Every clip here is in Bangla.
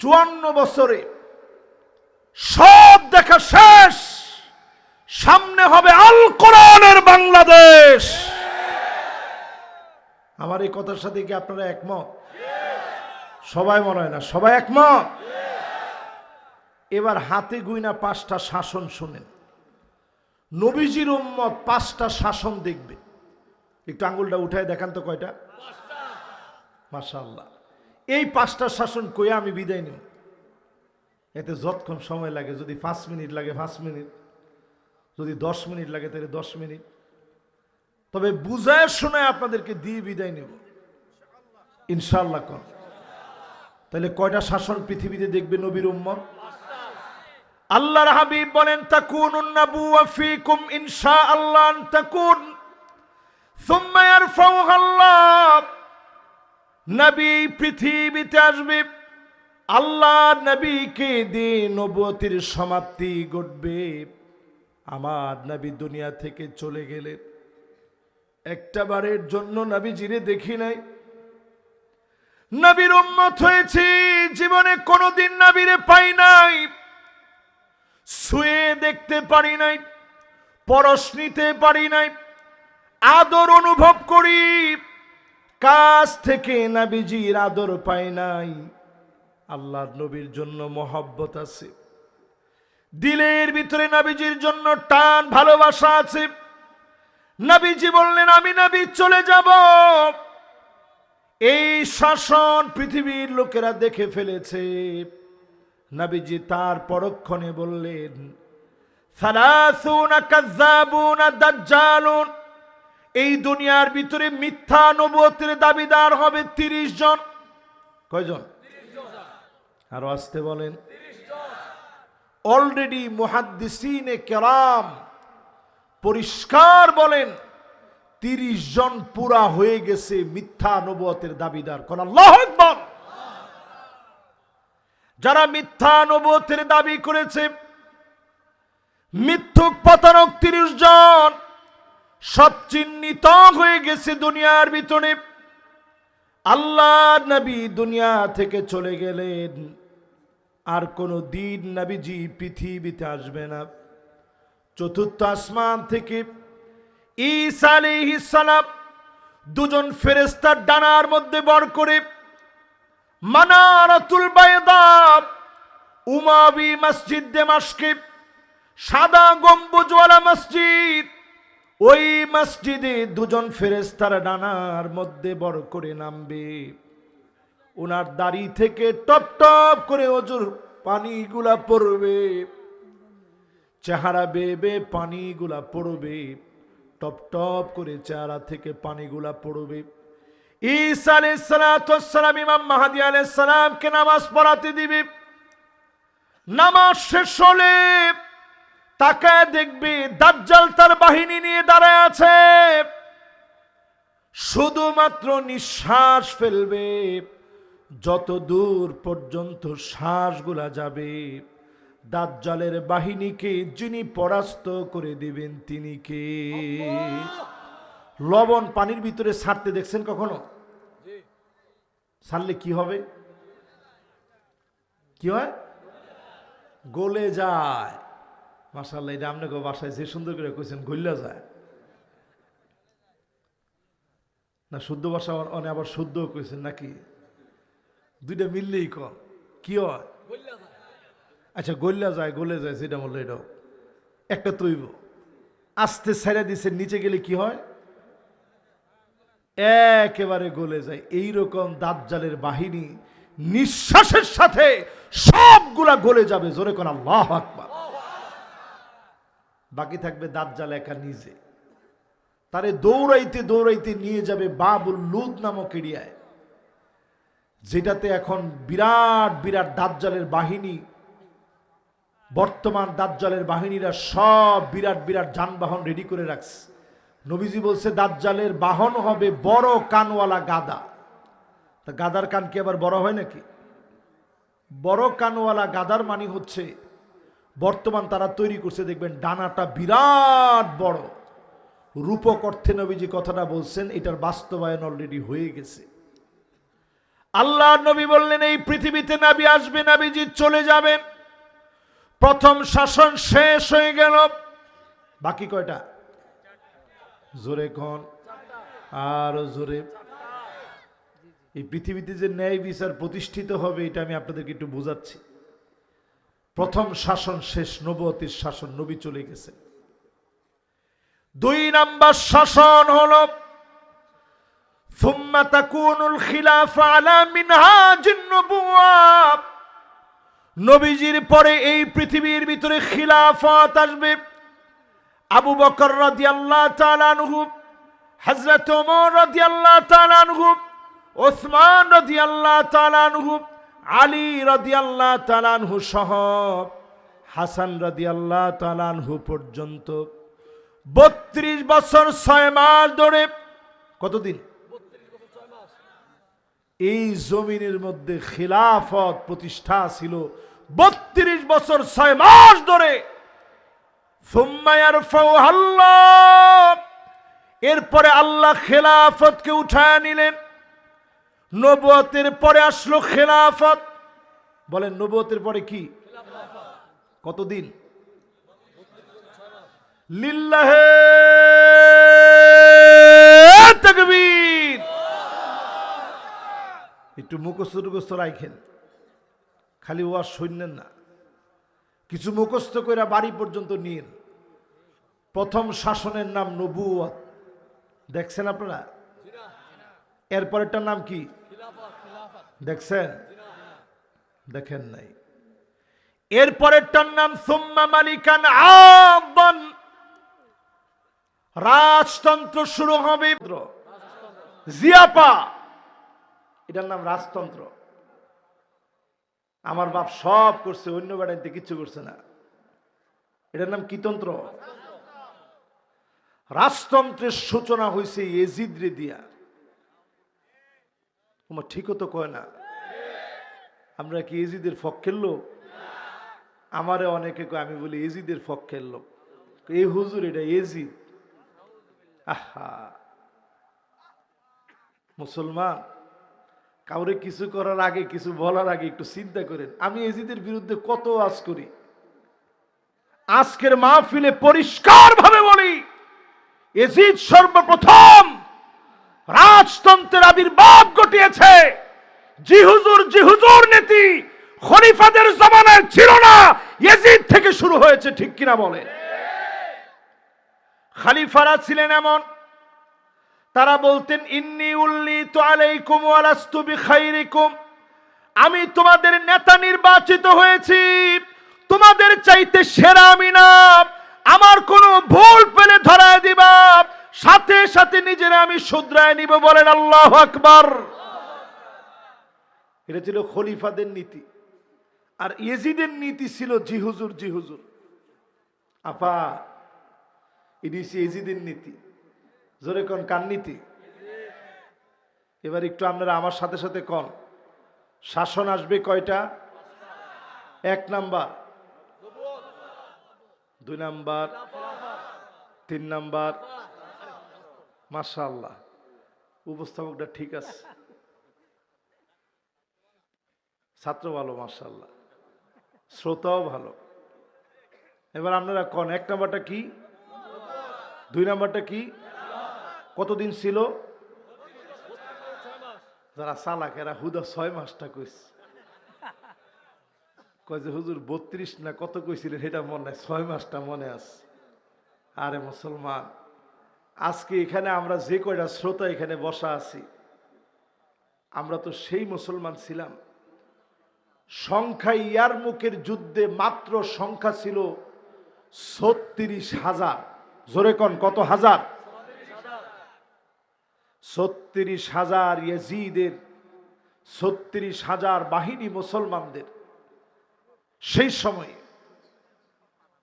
চুয়ান্ন বছরে সব দেখা শেষ। সামনে হবে আল কোরআনের বাংলাদেশ। আমার এই কথার সাথে কি আপনারা একমত? সবাই মনে হয় না। সবাই একমত? এবার হাতে গুইনা পাঁচটা শাসন শুনেন। নবীজির উম্মত পাঁচটা শাসন দেখবে। একটু আঙ্গুলটা উঠায় দেখান তো কয়টা? মাশাল্লাহ এই পাঁচটা শাসন কইয়া আমি বিদায় নিব এতে যতক্ষণ সময় লাগে, যদি পাঁচ মিনিট লাগে, পাঁচ মিনিট। যদি দশ মিনিট লাগে, তাহলে দশ মিনিট। তবে বুঝায় শোনায় আপনাদেরকে দিয়ে বিদায় নেব। ইনশাল্লাহ কর। তাহলে কয়টা শাসন পৃথিবীতে দেখবে নবীর উম্মত? আল্লাহর হাবিব বলেন তাকুন নাবুওয়া ফিকুম ইনশাআল্লাহ আন তাকুন, সুম্মা ইয়ারফাউহা আল্লাহ নবী পৃথিবীতে আসবে, আল্লাহ নবীকে দিয়ে নবতির সমাপ্তি ঘটবে। আমার নবী দুনিয়া থেকে চলে গেলেন। একটা বারের জন্য নবী জিরে দেখি নাই। নবীর উন্মত হয়েছি, জীবনে কোনোদিন নবীরে পাই নাই। শুয়ে দেখতে পারি নাই, পরশ নিতে পারি নাই। আদর অনুভব করি। কাছ থেকে নাবিজির আদর পাই নাই। আল্লাহর নবীর জন্য মহব্বত আছে। দিলের ভিতরে নাবিজির জন্য টান ভালোবাসা আছে। নাবিজি বললেন, আমি নাবি, চলে যাব। এই শাসন পৃথিবীর লোকেরা দেখে ফেলেছে। নাবিজি তার পরক্ষণে বললেন, সালাসুনা কাজ্জাবুনা দাজ্জালুন। এই দুনিয়ার ভিতরে মিথ্যা নবতের দাবিদার হবে তিরিশ জন। কয়জন? আরও আসতে বলেন। অলরেডি মুহাদ্দিসিনে কেরাম পরিষ্কার বলেন, তিরিশ জন পুরা হয়ে গেছে মিথ্যা নবতের দাবিদার। কোন আকবার। যারা মিথ্যা নবতের দাবি করেছে, মিথ্যুক প্রতারক তিরিশ জন। সব চিহ্নিত হয়ে গেছে দুনিয়ার ভিতরে। আল্লাহ নবী দুনিয়া থেকে চলে গেলেন। আর কোনো দিন নবীজি পৃথিবীতে আসবে না। চতুর্থ আসমান থেকে ঈসা সালাম দুজন ফেরেস্তার ডানার মধ্যে বর করে মানারাতুল বাইদা উমাবি মসজিদ দেমাশকে সাদা গম্বুজওয়ালা মসজিদ ওই মসজিদে দুজন ফেরেস্তার ডানার মধ্যে বড় করে নামবে। ওনার দাড়ি থেকে টপ টপ করে অজুর পানিগুলা পড়বে। চেহারা বেবে পানিগুলা পড়বে। টপ টপ করে চেহারা থেকে পানিগুলা পড়বে। ঈসা আলাইসালাম ইমাম মাহাদি আলাইসালামকে নামাজ পড়াতে দিবে। নামাজ শেষ হলে তাকায় দেখবে দাজ্জাল তার বাহিনী নিয়ে দাঁড়ায় আছে। শুধুমাত্র নিঃশ্বাস ফেলবে যত দূর পর্যন্ত শ্বাসগুলা যাবে দাজ্জালের বাহিনীকে যিনি পরাস্ত করে দিবেন তিনি কে? লবণ পানির ভিতরে ছাড়তে দেখছেন কখনো? ছাড়লে কি হবে? কি হয়? গলে যায়। মাসাল্লাহ এটা আপনাকে বাসায় যে সুন্দর করে কইছেন গল্লা যায়। না শুদ্ধ ভাষা অনেক আবার শুদ্ধ কইছেন নাকি? দুইটা মিললেই কম। কি হয়? আচ্ছা গল্লা যায় গলে যায় সেটা বলল এটাও। একটা তৈব। আস্তে ছেড়ে দিছে নিচে গেলে কি হয়? একেবারে গলে যায়। এইরকম দাজ্জালের বাহিনী নিঃশ্বাসের সাথে সবগুলা গলে যাবে। জোরে কোন আল্লাহ আকবার। বাকি থাকবে দাজ্জাল একা নিজে। তারে দৌড়াইতে দৌড়াইতে নিয়ে যাবে বাবুল লুদ নামক এরিয়ায়, যেটাতে এখন বিরাট বিরাট দাজ্জালের বাহিনী, বর্তমান দাজ্জালের বাহিনীরা সব বিরাট বিরাট যানবাহন রেডি করে রাখছে। নবীজি বলছে, দাজ্জালের বাহন হবে বড় কানওয়ালা গাদা। তা গাদার কান কি আবার বড় হয় নাকি? বড় কানওয়ালা গাদার মানে হচ্ছে বর্তমান তারা তৈরি করছে, দেখবেন ডানাটা বিরাট বড়। রূপক অর্থে নবীজি কথাটা বলছেন, এটার বাস্তবায়ন অলরেডি হয়ে গেছে। আল্লাহ নবী বললেন, এই পৃথিবীতে নাবি আসবে, নাবিজি চলে যাবেন। প্রথম শাসন শেষ হয়ে গেল। বাকি কয়টা? জোরে কন? আর জোরে। এই পৃথিবীতে যে ন্যায় বিচার প্রতিষ্ঠিত হবে, এটা আমি আপনাদেরকে একটু বোঝাচ্ছি। প্রথম শাসন শেষ নবতির শাসন, নবী চলে গেছে। দুই নাম্বার শাসন হল নবীজির পরে এই পৃথিবীর ভিতরে খিলাফত আসবে। আবু বকর রাদি আল্লাহ তালানহুব হজরত ওমর রাদি আল্লাহ তালানহুব ওসমান রাদি আল্লাহ তালানহুব আলী রাদিয়াল্লাহু তাআলা আনহু সহ হাসান রাদিয়াল্লাহু তাআলা আনহু পর্যন্ত বত্রিশ বছর ছয় মাস ধরে, কতদিন? এই জমিনের মধ্যে খিলাফত প্রতিষ্ঠা ছিল বত্রিশ বছর ছয় মাস ধরে। এরপরে আল্লাহ খেলাফতকে উঠায় নিলেন। নবতের পরে আসলো খেলাফত। বলেন নবতের পরে কি? কতদিন? লিল্লাহে একটু মুখস্থ টুকস্থ রাখেন। খালি ওয়াজ শুনলেন না। কিছু মুখস্থ করে বাড়ি পর্যন্ত নিন প্রথম শাসনের নাম নবুয়ত দেখছেন আপনারা? এরপরেরটার নাম কি? দেখছেন? দেখেন নাই। এরপরেরটার নাম, সুম্মা মালিকান আবান রাজতন্ত্র শুরু হবে। জিয়াপা, এটার নাম রাজতন্ত্র। আমার বাপ সব করছে, অন্য বেড়াইতে কিচ্ছু করছে না। এটার নাম কি তন্ত্র রাজতন্ত্রের সূচনা হয়েছে এজিদ্রে দিয়া। তোমার ঠিকও তো কয় না। আমরা কি এজিদের পক্ষের লোক? আমারে অনেকে কয়, আমি বলি এজিদের পক্ষের লোক। এই হুজুর এটা এজিদ আহা। মুসলমান, কাউরে কিছু করার আগে, কিছু বলার আগে একটু চিন্তা করেন। আমি এজিদের বিরুদ্ধে কত আজ করি? আজকের মাহফিলে পরিষ্কার ভাবে বলি এজিদ সর্বপ্রথম রাজতন্ত্রের আবির্ভাব ঘটিয়েছে। জি হুজুর জি হুজুর নীতি খলিফাদের জমানায় ছিল না এজিদ থেকে শুরু হয়েছে, ঠিক কিনা বলে? খালিফারা ছিলেন এমন, তারা বলতেন, ইন্নি উল্লি তো আলাইকুম ওয়ালাস্তু বিখাইরিকুম। আমি তোমাদের নেতা নির্বাচিত হয়েছি। তোমাদের চাইতে সেরা আমি না। আমার কোনো ভুল পেলে ধরায় দিবা। সাথে সাথে নিজেরা আমি শুধরায় নিব বলেন আল্লাহ আকবার। এটা ছিল খলিফাদের নীতি। আর ইয়েজিদের নীতি ছিল জি হুজুর জি হুজুর। আপা এটি ইয়েজিদের নীতি। জোরে কন, কার নীতি? এবার একটু আপনারা আমার সাথে সাথে কন। শাসন আসবে কয়টা? এক নাম্বার। দুই নাম্বার। তিন নাম্বার। মাশাল্লাহ উপস্থাপকটা ঠিক আছে। ছাত্র ভালো মাশাল্লাহ শ্রোতাও ভালো। এবার আপনারা কন, এক নাম্বারটা কি? দুই নাম্বারটা কি? কতদিন ছিল? যারা চালাক, এরা হুদা ছয় মাসটা কইছে। কয় যে, হুজুর, বত্রিশ না কত কইছিলেন? সেটা মনে নাই ছয় মাসটা মনে আছে। আরে মুসলমান আজকে এখানে আমরা যে কয়টা শ্রোতা এখানে বসা আছি, আমরা তো সেই মুসলমান ছিলাম। সংখ্যা ইয়ার মুখের যুদ্ধে মাত্র সংখ্যা ছিল ছত্রিশ হাজার। জোরে কন, কত হাজার? ছত্রিশ হাজার ইয়াজিদের, ছত্রিশ হাজার বাহিনী মুসলমানদের। সেই সময়ে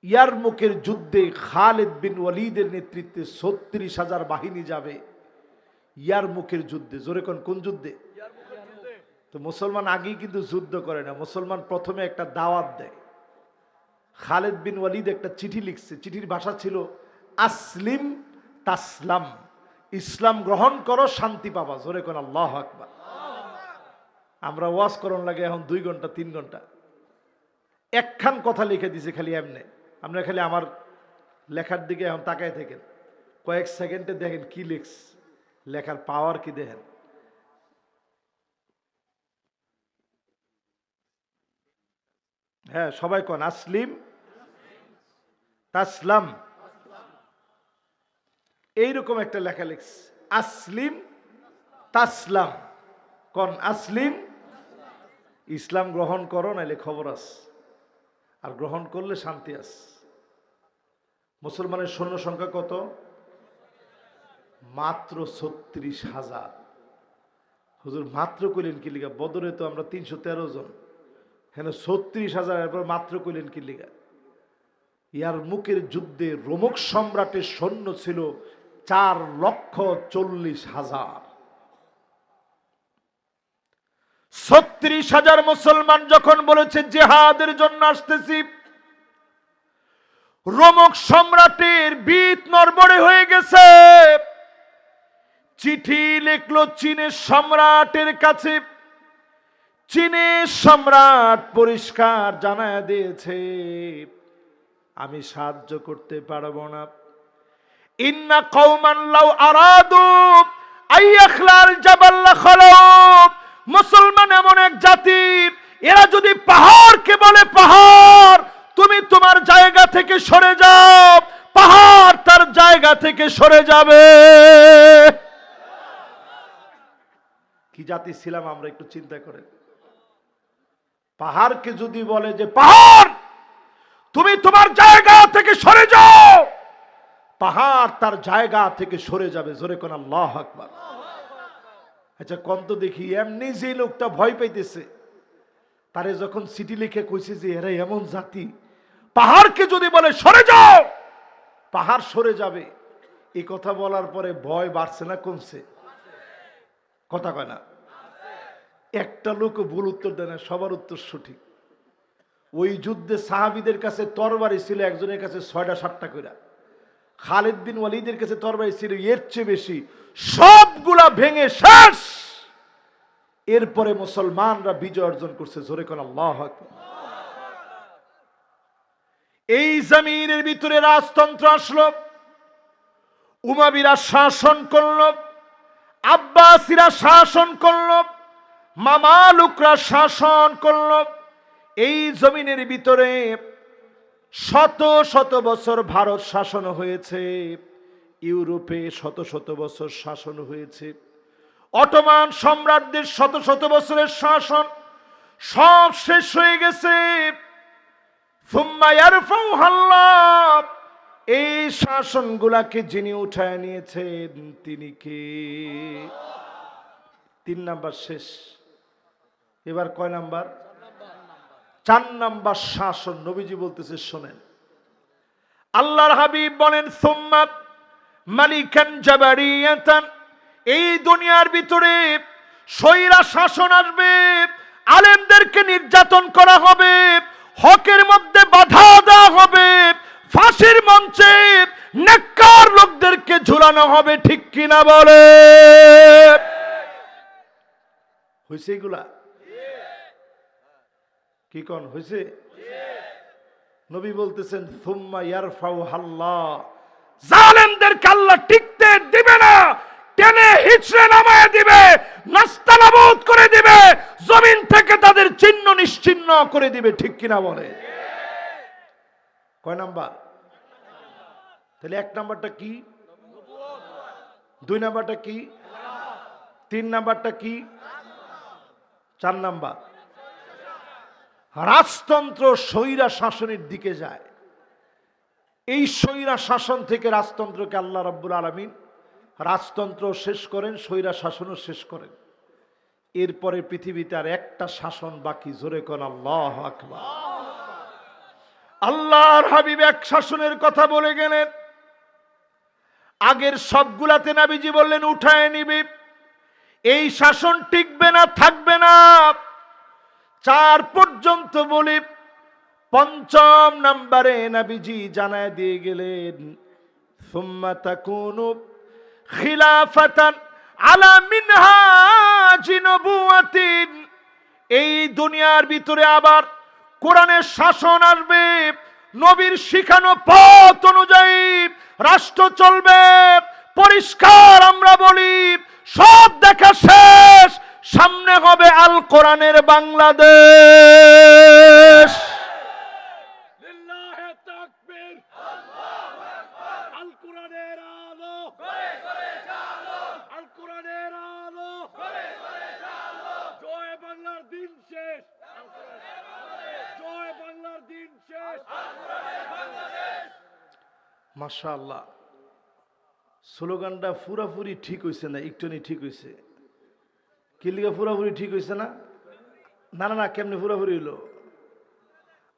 ইয়ারমুকের যুদ্ধে খালেদ বিন ওয়ালিদের নেতৃত্বে ছত্রিশ হাজার বাহিনী যাবে। ইয়ারমুখের যুদ্ধে। জোরে কোন কোন যুদ্ধে? তো মুসলমান আগেই কিন্তু যুদ্ধ করে না। মুসলমান প্রথমে একটা দাওয়াত দেয়। খালেদ বিন ওয়ালিদ একটা চিঠি লিখছে। চিঠির ভাষা ছিল, আসলিম তাসলাম। ইসলাম গ্রহণ করো, শান্তি পাবা। জোরে কোন, আল্লাহ আকবার। আমরা ওয়াজ করন লাগে এখন দুই ঘণ্টা, তিন ঘণ্টা। একখান কথা লিখে দিছে খালি এমনি। আপনারা খালি আমার লেখার দিকে এখন তাকায় থাকেন। কয়েক সেকেন্ডে দেখেন কি লিখস, লেখার পাওয়ার কি দেখেন। হ্যাঁ সবাই কন? আসলিম? তাসলাম। এইরকম একটা লেখা লিখস। আসলিম, তাসলাম। কন? আসলিম? ইসলাম গ্রহণ করো, নাইলে খবর আস আর গ্রহণ করলে শান্তি আস মুসলমানের সৈন্য সংখ্যা কত? মাত্র ছত্রিশ হাজার। হুজুর, মাত্র কইলেন কি লিগা? বদরে তো আমরা তিনশো তেরো জন। হ্যাঁ ছত্রিশ হাজার, এরপর মাত্র কইলেন কি লিগা? ইয়ার মুখের যুদ্ধে রোমক সম্রাটের সৈন্য ছিল চার লক্ষ চল্লিশ হাজার। ছত্রিশ হাজার মুসলমান যখন বলেছে জেহাদের জন্য আসতেছি, রোমক সম্রাটের বিত নরবরে হয়ে গেছে। চিঠি লিখলো চীনের সম্রাটের কাছে। চীনের সম্রাট পরিষ্কার জানায় দিয়েছে, আমি সাহায্য করতে পারব না। ইন্না কৌমান লাউ আরাদু আইয়াখলাল জাবাল্লা খলব মুসলমান এমন এক জাতি, এরা যদি পাহাড়কে বলে পাহাড়, তুমি তোমার জায়গা থেকে সরে যাও, পাহাড় তার জায়গা থেকে সরে যাবে। কি জাতি ছিলাম আমরা একটু চিন্তা করে পাহাড়কে যদি বলে যে পাহাড়, তুমি তোমার জায়গা থেকে সরে যাও, পাহাড় তার জায়গা থেকে সরে যাবে। জোরে কোন আল্লাহ আকবার। আচ্ছা কম তো দেখি, এমনি যে লোকটা ভয় পাইতেছে, তারে যখন সিটি লিখে কইছে যে, এরা এমন জাতি, পাহাড়কে যদি বলে সরে যাও, পাহাড় সরে যাবে। এই কথা বলার পরে ভয় বাড়ছে না, কমছে? কথা কয় না? একটা লোক ভুল উত্তর দেয় না, সবার উত্তর সঠিক। ওই যুদ্ধে সাহাবিদের কাছে তরবারি ছিল, একজনের কাছে ছয়টা, সাতটা করে খালিদ বিন ওয়ালিদের কাছে তরবারি ছিল, এর চেয়ে বেশি। সবগুলা ভেঙে শেষ। এরপরে মুসলমানরা বিজয় অর্জন করছে, জোরে কোন আল্লাহ এই জমিনের ভিতরে রাজতন্ত্র আসলো, উমাবিরা শাসন করল, আব্বাসিরা শাসন করল, মামালুকরা শাসন করল। এই জমিনের ভিতরে শত শত বছর ভারত শাসন হয়েছে, ইউরোপে শত শত বছর শাসন হয়েছে। অটোমান সম্রাটদের শত শত বছরের শাসন সব শেষ হয়ে গেছে। এই শাসনগুলাকে যিনি উঠায় নিয়েছেন, তিনি কে? তিন নাম্বার শেষ। এবার কয় নাম্বার? চার নাম্বার শাসন নবীজি বলতেছে, শোনেন। আল্লাহর হাবিব বলেন, সুম্মা মালিকান এই দুনিয়ার ভিতরে সৈরা শাসন আসবে, আলেমদেরকে নির্যাতন করা হবে, হকের মধ্যে বাধা দেওয়া হবে, ফাঁসির মঞ্চে নেককার লোকদেরকে ঝুলানো হবে, ঠিক কিনা বলে? হয়েছে এগুলা? কি কন হয়েছে নবী বলতেছেন থুম্মা ইয়ারফাউ হাল্লা টিকতে দিবে না, টেনে হিচড়ে নামায় দিবে করে দিবে, জমিন থেকে তাদের চিহ্ন করে দিবে, ঠিক কিনা বলে? কয় নাম্বার? তাহলে এক নাম্বারটা কি? দুই নাম্বারটা কি? তিন নাম্বারটা কি? চার নাম্বার। রাজতন্ত্র স্বৈরা শাসনের দিকে যায়। এই স্বৈরা শাসন থেকে রাজতন্ত্রকে আল্লাহ রাব্বুল আলমিন রাজতন্ত্র শেষ করেন স্বৈরা শাসনও শেষ করেন। এরপরে পৃথিবীতে আর একটা শাসন বাকি, জোরে কোন আল্লাহ আকবার। আল্লাহর হাবিব এক শাসনের কথা বলে গেলেন। আগের সবগুলাতে নাবিজি বললেন, উঠায় নিবি। এই শাসন টিকবে না, থাকবে না। চার পর্যন্ত বলি, পঞ্চম নাম্বারে নাবিজি জানায় দিয়ে গেলেন, সুম্মা তাকুনু খিলাফাতান আলা মিনহাজি নবুয়াতিন এই দুনিয়ার ভিতরে আবার কোরআনের শাসন আসবে, নবীর শিখানো পথ অনুযায়ী রাষ্ট্র চলবে, পরিষ্কার আমরা বলি, সব দেখা শেষ সামনে হবে আল কোরআনের বাংলাদেশ। লিল্লাহে তাকবীর। আল কোরআনের আলো। আল কোরআনের আলো। দিন শেষ। জয় বাংলার দিন শেষ। মাশাআল্লাহ। স্লোগানটা পুরাপুরি ঠিক হয়েছে না একটুনি ঠিক হয়েছে কিলিকা পুরাপুরি ঠিক হয়েছে না? না না কেমনে পুরাপুরি হইল?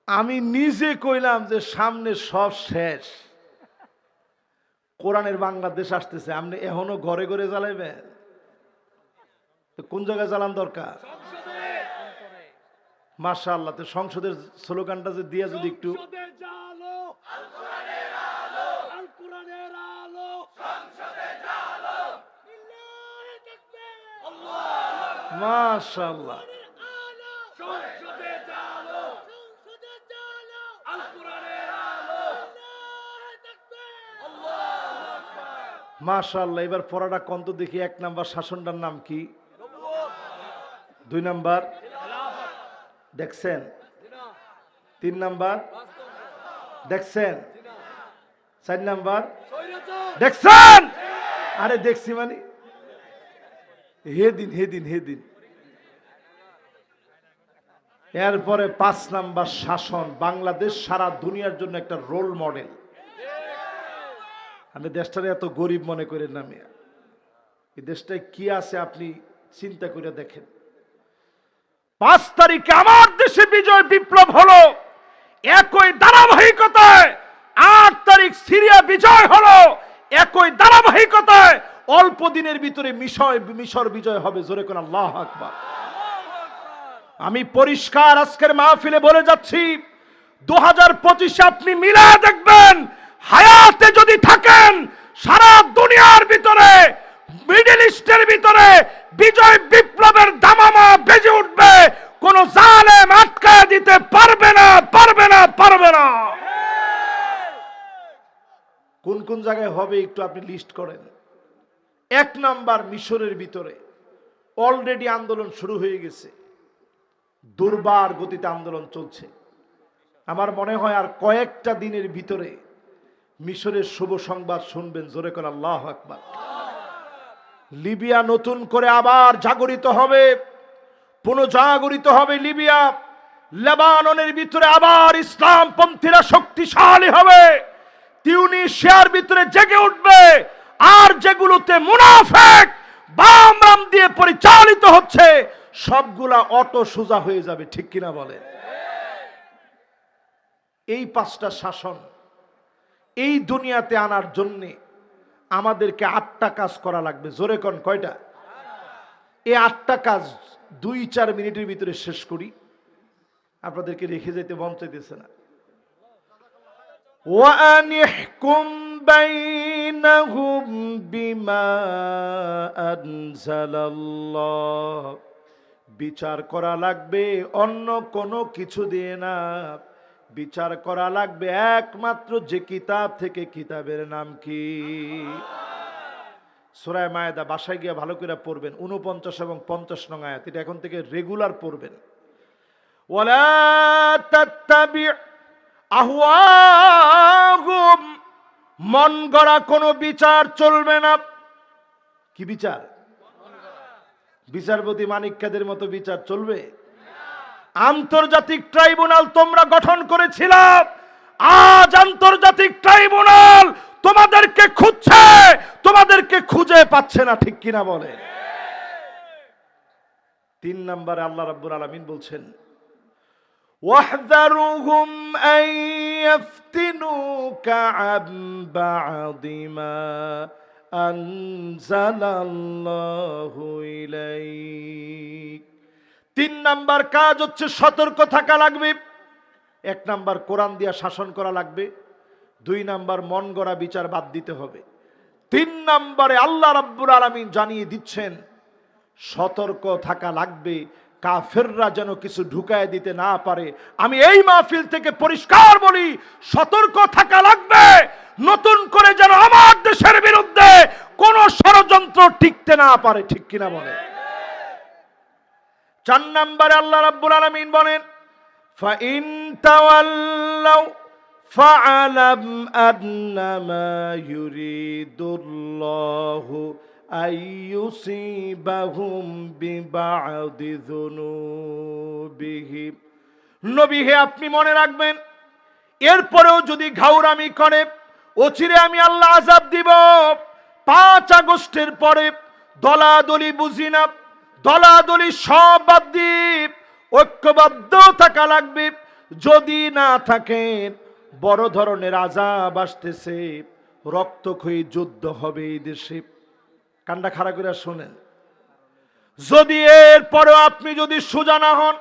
আমি নিজে কইলাম যে সামনে সব শেষ। কোরআনের বাংলাদেশ আসতেছে আপনি এখনও ঘরে ঘরে জ্বালাইবেন? কোন জায়গায় জ্বালান দরকার? মাশাআল্লাহ তো সংসদের স্লোগানটা যে দিয়ে যদি একটু সংসদের জালো আল কোরআনের আলো আল কোরআনের আলো সংসদের জালো লিল্লাহে তাকবীর আল্লাহ মাশাআল্লাহ সংসদে জালো সংসদে জালো আল কোরআনের আলো লিল্লাহে তাকবীর আল্লাহু আকবার মাশাআল্লাহ, এবার পড়াটা কন্ত দেখি, এক নাম্বার শাসনটার নাম কি? দুই নাম্বার। দেখছেন? তিন নাম্বার। দেখছেন? চার নাম্বার। দেখছেন? আরে দেখছি মানে। হে দিন হে দিন হে দিন। এরপরে পাঁচ নাম্বার শাসন, বাংলাদেশ সারা দুনিয়ার জন্য একটা রোল মডেল আমি দেশটারে এত গরিব মনে করেন না মিয়া। এই দেশটায় কি আছে আপনি চিন্তা করে দেখেন। পাঁচ তারিখে আমার দেশে বিজয় বিপ্লব হলো, একই ধারাবাহিকতায় আট তারিখ সিরিয়া বিজয় হলো, একই ধারাবাহিকতায় অল্প দিনের ভিতরে মিশর বিজয় হবে, জোরে কোন আল্লাহ আকবার। আমি পরিষ্কার আজকের মাহফিলে বলে যাচ্ছি দু হাজার পঁচিশে আপনি মিলা দেখবেন, হায়াতে যদি থাকেন, সারা দুনিয়ার ভিতরে, মিডল ইস্টের ভিতরে বিজয় বিপ্লবের দামামা বেজে উঠবে, কোন জালেম আটকায় দিতে পারবে না পারবে না পারবে না। কোন কোন জায়গায় হবে একটু আপনি লিস্ট করেন। এক নাম্বার মিশরের ভিতরে অলরেডি আন্দোলন শুরু হয়ে গেছে। দুর্বার গতিতে আন্দোলন চলছে। আমার মনে হয় আর কয়েকটা দিনের ভিতরে মিশরের শুভ সংবাদ শুনবেন, জোরে করে আল্লাহ আকবার। লিবিয়া নতুন করে আবার জাগরিত হবে, পুনঃজাগরিত হবে লিবিয়া। লেবাননের ভিতরে আবার ইসলাম পন্থীরা শক্তিশালী হবে। তিউনিশিয়ার ভিতরে জেগে উঠবে। আর যেগুলোতে মুনাফেক বাম বাম দিয়ে পরিচালিত হচ্ছে সবগুলা অটো সোজা হয়ে যাবে, ঠিক কিনা বলে? এই পাঁচটা শাসন, এই দুনিয়াতে আনার জন্যে আমাদেরকে আটটা কাজ করা লাগবে। জোরে কন, কয়টা? এই আটটা কাজ দুই চার মিনিটের ভিতরে শেষ করি। আপনাদেরকে রেখে যেতে মন চাইতেছে না। ওয়ানিহকুম বিমা আনজালাল্লাহ। বিচার করা লাগবে, অন্য কোনো কিছু দিয়ে না। বিচার করা লাগবে একমাত্র যে কিতাব থেকে কিতাবের নাম কি? সুরায় মায়েদা, বাসায় গিয়ে ভালো করে পড়বেন উনপঞ্চাশ এবং পঞ্চাশ নং আয়াত, এটা এখন থেকে রেগুলার পড়বেন। তাত্তাবি' আহওয়াহুম, মন গড়া কোনো বিচার চলবে না। কি বিচার? বিচারপতি মানিক্যাদের মতো বিচার চলবে আন্তর্জাতিক ট্রাইব্যুনাল তোমরা গঠন করেছিলাম আজ আন্তর্জাতিক ট্রাইব্যুনাল তোমাদেরকে খুঁজছে তোমাদেরকে খুঁজে পাচ্ছে না ঠিক কিনা বলে তিন নম্বরে আল্লাহ রাব্বুল আলামিন বলছেন واحذرهم أن يفتنوك عن بعض ما أنزل الله إليك তিন নাম্বার কাজ হচ্ছে সতর্ক থাকা লাগবে। এক নাম্বার কোরআন দিয়া শাসন করা লাগবে। দুই নাম্বার মন গড়া বিচার বাদ দিতে হবে। তিন নাম্বারে আল্লাহ রাব্বুল আলামিন জানিয়ে দিচ্ছেন, সতর্ক থাকা লাগবে, কাফেররা যেন কিছু ঢুকায় দিতে না পারে। আমি এই মাহফিল থেকে পরিষ্কার বলি, সতর্ক থাকা লাগবে নতুন করে যেন আমার দেশের বিরুদ্ধে কোন ষড়যন্ত্র টিকতে না পারে ঠিক কিনা বলে চার নম্বরে আল্লাহ রাব্বুল আলামিন বলেন فإن تولوا فاعلم أنما يريد الله أن يصيبهم ببعض ذنوبهم নবী হে আপনি মনে রাখবেন এরপরেও যদি ঘাউরামি করে অচিরে আমি আল্লাহ আজাব দিব। পাঁচ আগস্টের পরে দলাদলি বুঝি না, দলাদলি সব বাদ দ্বীপ ঐক্যবদ্ধ থাকা লাগবে, যদি না থাকে বড় ধরনের আজাব আসতেছে, রক্তক্ষয়ী যুদ্ধ হবে এই দেশে। কান্ডা খাড়া করে শোনেন। যদি এর পরেও আপনি যদি সোজা না হন,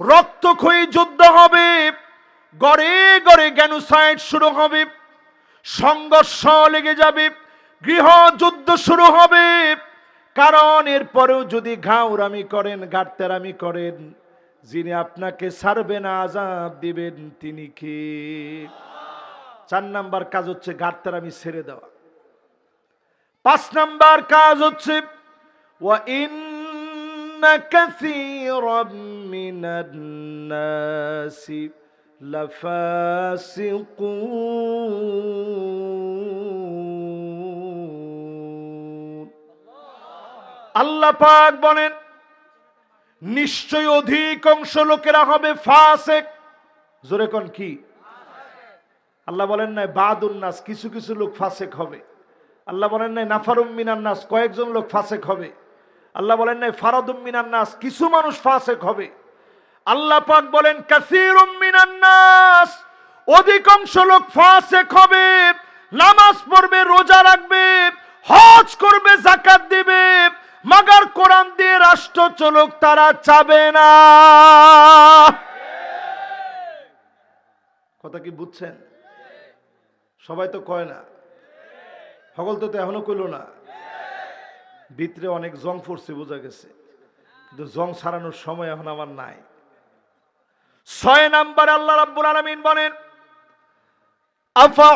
রক্তক্ষয়ী যুদ্ধ হবে, গড়ে গড়ে জ্ঞানোসাইড শুরু হবে। সংঘর্ষ লেগে যাবে গৃহযুদ্ধ শুরু হবে কারণ এরপরেও যদি ঘাউরামি করেন ঘাটতেরামি করেন যিনি আপনাকে ছাড়বে না আজাব দিবেন তিনি কি চার নাম্বার কাজ হচ্ছে ঘাটতেরামি ছেড়ে দেওয়া পাঁচ নাম্বার কাজ হচ্ছে وإن كثيرا من الناس لفاسقون আল্লাহ পাক বলেন, নিশ্চয় অধিকাংশ লোকেরা হবে ফাসেক। জোরে কোন কি? আল্লাহ বলেন নাই, বাদুন নাস, কিছু কিছু লোক ফাসেক হবে। আল্লাহ বলেন নাই, নাফারুম মিনান নাস, কয়েকজন লোক ফাসেক হবে। আল্লাহ বলেন নাই, ফারাদুম মিনান নাস, কিছু মানুষ ফাসেক হবে। আল্লাহ পাক বলেন, কাসিরুম মিনান অধিকাংশ লোক ফাসেক হবে, নামাজ পড়বে, রোজা রাখবে, হজ করবে জাকাত দিবে, মাগার কোরআন দিয়ে রাষ্ট্র চলুক, তারা চাবে না। কথা কি বুঝছেন? সবাই তো কয় না। সকল তো তো এখনও কইল না। ভিতরে অনেক জং পড়ছে, বোঝা গেছে। কিন্তু জং সারানোর সময় এখন আমার নাই। ছয় নাম্বার আল্লাহ রাব্বুল আলামিন বলেন, আফা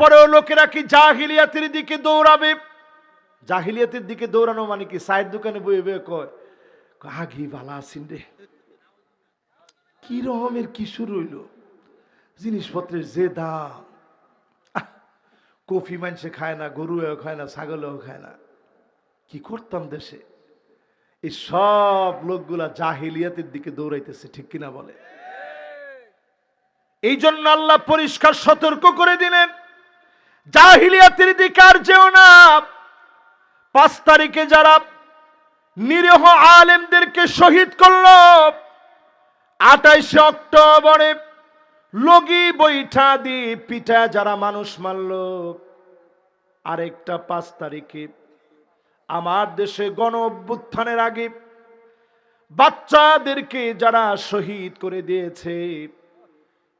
পরেও লোকেরা কি জাহিলিয়াতের দিকে দৌড়াবে? জাহিলিয়াতের দিকে দৌড়ানো মানে কি? সাইড দোকানে বয়ে বয়ে কয় আগি ভালা আছেন রে। কি রকমের কি শুরু হইল? জিনিসপত্রের যে দাম। কফি মানুষে খায় না গরুও খায় না, ছাগলও খায় না। কি করতাম দেশে? এই সব লোকগুলা জাহিলিয়াতের দিকে দৌড়াইতেছে, ঠিক কিনা বলে? এই জন্য আল্লাহ পরিষ্কার সতর্ক করে দিলেন, জাহিলিয়াতের দিকে আর যেও না। পাঁচ তারিখে যারা নিরীহ আলেমদেরকে শহীদ করল আঠাইশে অক্টোবরে লগি বৈঠা দি পিঠা যারা মানুষ মারল। আরেকটা পাঁচ তারিখে আমার দেশে গণ অভ্যুত্থানের আগে বাচ্চাদেরকে যারা শহীদ করে দিয়েছে,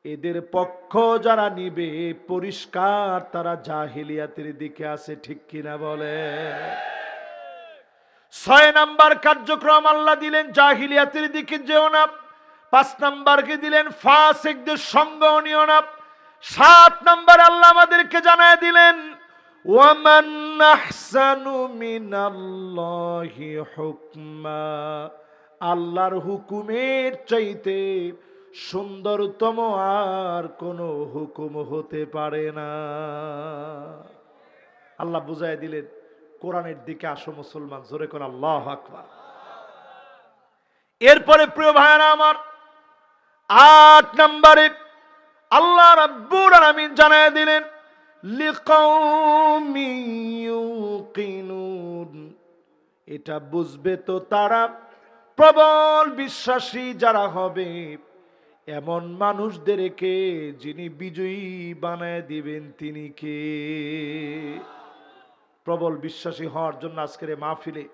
এদের পক্ষ যারা নিবে পরিষ্কার তারা জাহিলিয়াতের দিকে আছে, ঠিক কিনা বলে? ছয় নাম্বার কার্যক্রম আল্লাহ দিলেন, জাহিলিয়াতের দিকে যেও না। পাঁচ নাম্বারকে দিলেন ফাসেকদের সঙ্গ নিও না। সাত নাম্বার আল্লাহ আমাদেরকে জানায় দিলেন, ওয়ামান আহসানু হুকমা। আল্লাহর হুকুমের চাইতে সুন্দরতম আর কোনো হুকুম হতে পারে না। আল্লাহ বুঝাই দিলেন, কোরআনের দিকে আসো মুসলমান, জোরে কোন আল্লাহ আকবার। এরপরে প্রিয় ভাইয়ারা আমার আট নম্বরে আল্লাহ রাব্বুর আলামিন জানায় দিলেন এটা বুঝবে তো তারা প্রবল বিশ্বাসী যারা হবে। এমন মানুষদেরকে যিনি বিজয়ী বানায় দিবেন, তিনি কে? প্রবল বিশ্বাসী হওয়ার জন্য আজকের মাহফিলে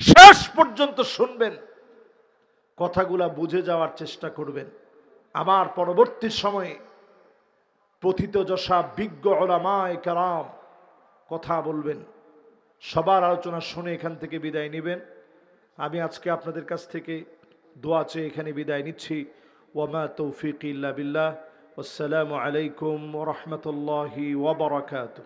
শেষ পর্যন্ত শুনবেন, কথাগুলা বুঝে যাওয়ার চেষ্টা করবেন। আমার পরবর্তী সময়ে প্রথিত যশা বিজ্ঞ ওলামায় কারাম কথা বলবেন। সবার আলোচনা শুনে এখান থেকে বিদায় নেবেন। আমি আজকে আপনাদের কাছ থেকে দোয়া চেয়ে এখানে বিদায় নিচ্ছি। ওয়ামা তৌফিক ইল্লা বিল্লাহ। আসসালামু আলাইকুম রহমতুল্লাহি ওবরাকাত